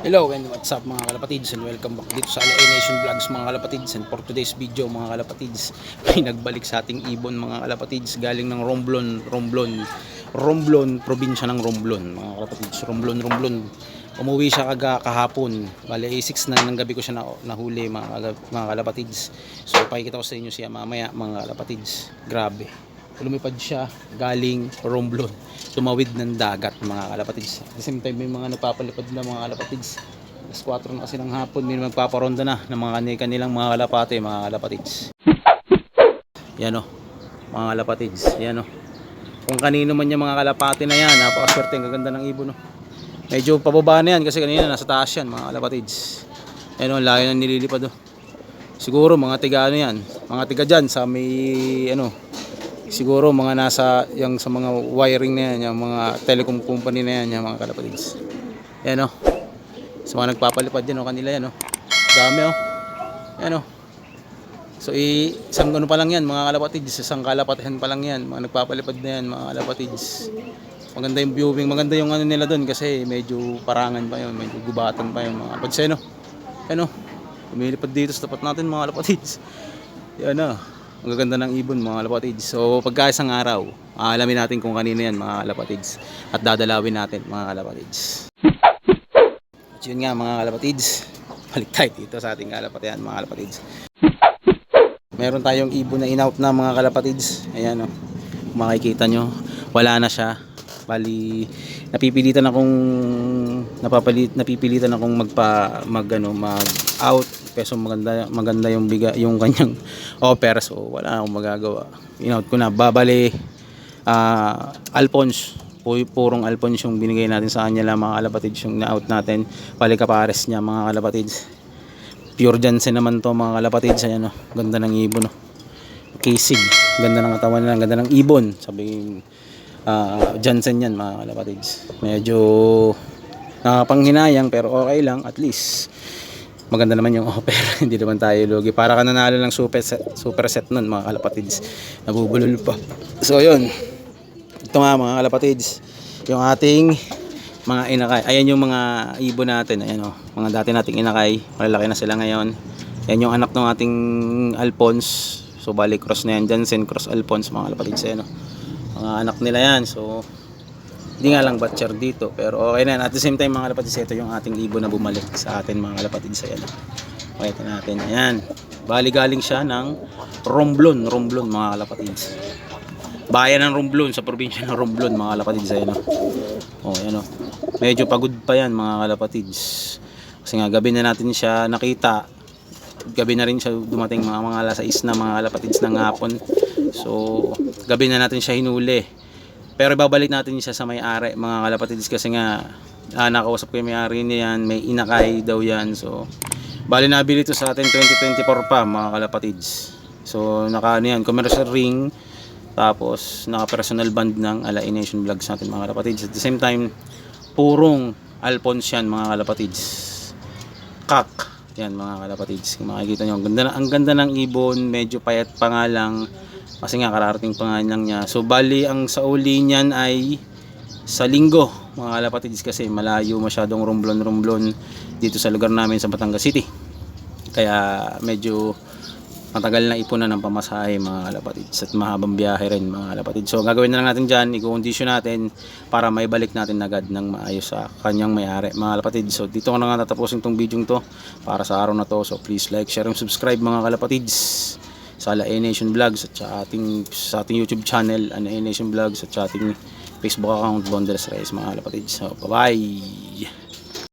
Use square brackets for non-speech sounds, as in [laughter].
Hello and what's up mga kalapatids and welcome back dito sa LA Nation Vlogs mga kalapatids. And for today's video mga kalapatids [laughs] may nagbalik sa ating ibon mga kalapatids galing ng Romblon, Romblon, Romblon, probinsya ng Romblon mga kalapatids, Romblon, Romblon. Umuwi siya kaga kahapon. Bali 6 na ng gabi ko siya na, nahuli mga, mga kalapatids. So pakikita ko sa inyo siya mamaya mga kalapatids. Grabe lumipad siya galing Romblon. Tumawid ng dagat mga kalapatids. At the same time may mga nagpapalipad na mga kalapatids. Alas 4 na kasi ng hapon may magpaparonda na ng mga kani- kanilang mga kalapate mga kalapatids. Yan o mga kalapatids. Yan o kung kanino man yung mga kalapate na yan napakaswerte. Ang gaganda ng ibon no? medyo pababa na yan kasi kanina nasa taas yan mga kalapatids. Yan o layo na nililipad o siguro mga tiga ano yan mga tiga dyan sa may ano siguro mga nasa yung sa mga wiring na yan yung mga telecom company na yan yung mga kalapatids. Yan o sa mga nagpapalipad yan o kanila yan o dami o yan o so i isang ano pa lang yan mga kalapatids isang kalapatihan pa lang yan mga nagpapalipad na yan mga kalapatids. Maganda yung viewing maganda yung ano nila doon kasi medyo parangan pa yun medyo gubatan pa yung mga padseno yan o lumilipad dito sa tapat natin mga kalapatids. Yan na ang gaganda ng ibon mga kalapatids so pagka isang araw aalamin natin kung kanino yan mga kalapatids at dadalawin natin mga kalapatids at yun nga mga kalapatids balik tayo dito sa ating kalapatian mga kalapatids meron tayong ibon na in-out na mga kalapatids ayan o kung makikita nyo wala na siya. Bali napipilitan akong napapalit napipilitan akong magpa mag ano mag out peso maganda maganda yung biga yung kanyang [laughs] offer so wala akong magagawa. In-out ko na. Babali ah Alphonse. Pu- purong Alphonse yung binigay natin sa kanya lang mga kalapatids yung na-out natin. Pali kapares niya mga kalapatids. Pure Jansen naman to mga kalapatids. Ayan o ganda ng ibon o kisig. Ganda ng katawan nila. Ganda ng ibon. Sabi uh, Jansen yan mga kalapatids. Medyo nakapanghinayang pero okay lang at least maganda naman yung offer [laughs] hindi naman tayo lugi. Para ka nanalo ng super set, super set nun mga kalapatids. Nabubulol pa. So yun. Ito nga mga kalapatids. Yung ating mga inakay. Ayan yung mga ibon natin. Ayan o mga dati nating inakay. Malalaki na sila ngayon. Yan yung anak ng ating Alphonse. So bali cross na yan Jansen cross Alphonse mga kalapatids. Ayan o mga anak nila yan. So hindi nga lang butcher dito pero okay na at the same time mga kalapatids ito yung ating ibon na bumalik sa atin mga kalapatids ayan makita natin. Ayan. Bali galing siya ng Romblon Romblon mga kalapatids bayan ng Romblon sa probinsya ng Romblon mga kalapatids ayan o oh. Ayan o medyo pagod pa yan mga kalapatids kasi nga gabi na natin siya nakita. Gabi na rin siya dumating mga mga alas 6 na mga kalapatids ng hapon. So gabi na natin siya hinuli pero babalik natin siya sa may-ari mga kalapatids kasi nga ah, nakausap ko yung may-ari niyan may inakay daw yan. So bali nabili to sa atin 2024 pa mga kalapatids. So naka ano yan commercial ring tapos naka personal band ng Ala Nation Vlogs natin mga kalapatids. At the same time purong Alphonse yan mga kalapatids. Kak yan mga kalapatids. Kung makikita nyo ang ganda, ang ganda ng ibon medyo payat pa nga lang kasi nga kararating pa nga lang niya. So bali ang sa uli niyan ay sa linggo mga kalapatids kasi malayo masyadong rumblon rumblon dito sa lugar namin sa Batangas City. Kaya medyo matagal na ipunan ng pamasahe mga kalapatids at mahabang biyahe rin mga kalapatids. So gagawin na lang natin dyan i-condition natin para may balik natin agad ng maayos sa kanyang may-ari mga kalapatids. So dito ko na nga tatapusin tong video to para sa araw na to. So please like, share and subscribe mga kalapatids sa La A Nation Vlogs at sa ating, sa ating YouTube channel La A Nation Vlogs at sa ating Facebook account Bonders Reyes mga kalapatids so bye bye